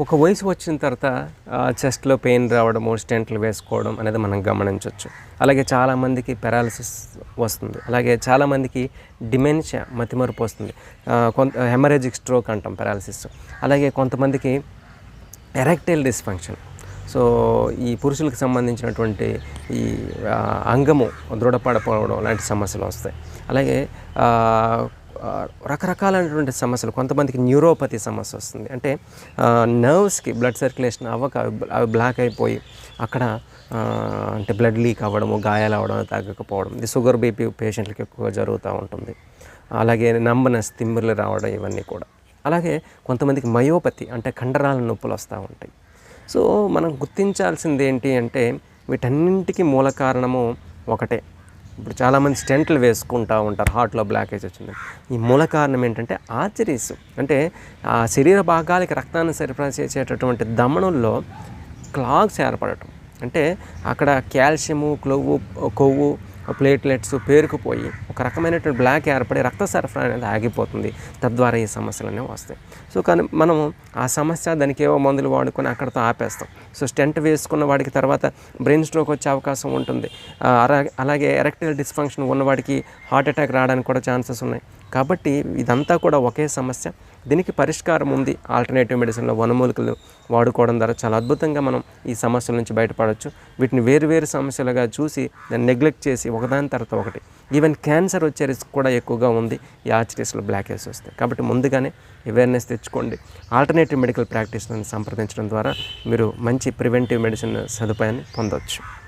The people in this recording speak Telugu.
ఒక వయసు వచ్చిన తర్వాత చెస్ట్లో పెయిన్ రావడము స్టెంట్లు వేసుకోవడం అనేది మనం గమనించవచ్చు అలాగే చాలామందికి పెరాలసిస్ వస్తుంది. అలాగే చాలామందికి డిమెన్షియా మతిమరుపు వస్తుంది. కొంత హెమరేజిక్ స్ట్రోక్ అంటాం పెరాలసిస్. అలాగే కొంతమందికి ఎరెక్టైల్ డిస్ఫంక్షన్. సో ఈ పురుషులకు సంబంధించినటువంటి ఈ అంగము దృఢపడపోవడం లాంటి సమస్యలు వస్తాయి. అలాగే రకరకాలైనటువంటి సమస్యలు. కొంతమందికి న్యూరోపతి సమస్య వస్తుంది. అంటే నర్వ్స్కి బ్లడ్ సర్క్యులేషన్ అవ్వక అవి- బ్లాక్ అయిపోయి అక్కడ అంటే బ్లడ్ లీక్ అవ్వడము గాయాలు అవ్వడం తగ్గకపోవడం ఇది షుగర్ బీపీ పేషెంట్లకి ఎక్కువగా జరుగుతూ ఉంటుంది. అలాగే నంబనస్ తిమ్మిర్లు రావడం ఇవన్నీ కూడా. అలాగే కొంతమందికి మయోపతి అంటే కండరాల నొప్పులు వస్తూ ఉంటాయి. సో మనం గుర్తించాల్సింది ఏంటి అంటే వీటన్నింటికి మూల కారణము ఒకటే. ఇప్పుడు చాలామంది స్టెంట్లు వేసుకుంటూ ఉంటారు. హార్ట్లో బ్లాకేజ్ వచ్చింది. ఈ మూల కారణం ఏంటంటే ఆర్చరీస్. అంటే ఆ శరీర భాగాలకి రక్తాన్ని సరఫరా చేసేటటువంటి దమనుల్లో క్లాగ్స్ ఏర్పడటం. అంటే అక్కడ కాల్షియము క్లొవ్వు కొవ్వు ప్లేట్లెట్స్ పేరుకుపోయి ఒక రకమైనటువంటి బ్లాక్ ఏర్పడి రక్త సరఫరా అనేది ఆగిపోతుంది. తద్వారా ఈ సమస్యలు అనేవి వస్తాయి. సో కానీ మనం ఆ సమస్య దానికి ఏవో మందులు వాడుకొని అక్కడతో ఆపేస్తాం. సో స్టెంట్ వేసుకున్న వాడికి తర్వాత బ్రెయిన్ స్ట్రోక్ వచ్చే అవకాశం ఉంటుంది. అలా- అలాగే ఎరెక్టైల్ డిస్ఫంక్షన్ ఉన్నవాడికి హార్ట్ అటాక్ రావడానికి కూడా ఛాన్సెస్ ఉన్నాయి. కాబట్టి ఇదంతా కూడా ఒకే సమస్య. దీనికి పరిష్కారం ఉంది. ఆల్టర్నేటివ్ మెడిసిన్లో వనమూలికలు వాడుకోవడం ద్వారా చాలా అద్భుతంగా మనం ఈ సమస్యల నుంచి బయటపడవచ్చు వీటిని వేరు వేరు సమస్యలుగా చూసి దాన్ని నెగ్లెక్ట్ చేసి ఒకదాని తర్వాత ఒకటి. ఈవెన్ క్యాన్సర్ వచ్చే రిస్క్ కూడా ఎక్కువగా ఉంది. ఈ ఆర్చిటీస్లో బ్లాకేజ్ వస్తాయి కాబట్టి ముందుగానే అవేర్నెస్ తెచ్చుకోండి. ఆల్టర్నేటివ్ మెడికల్ ప్రాక్టీస్లను సంప్రదించడం ద్వారా మీరు మంచి ప్రివెంటివ్ మెడిసిన్ సదుపాయాన్ని పొందవచ్చు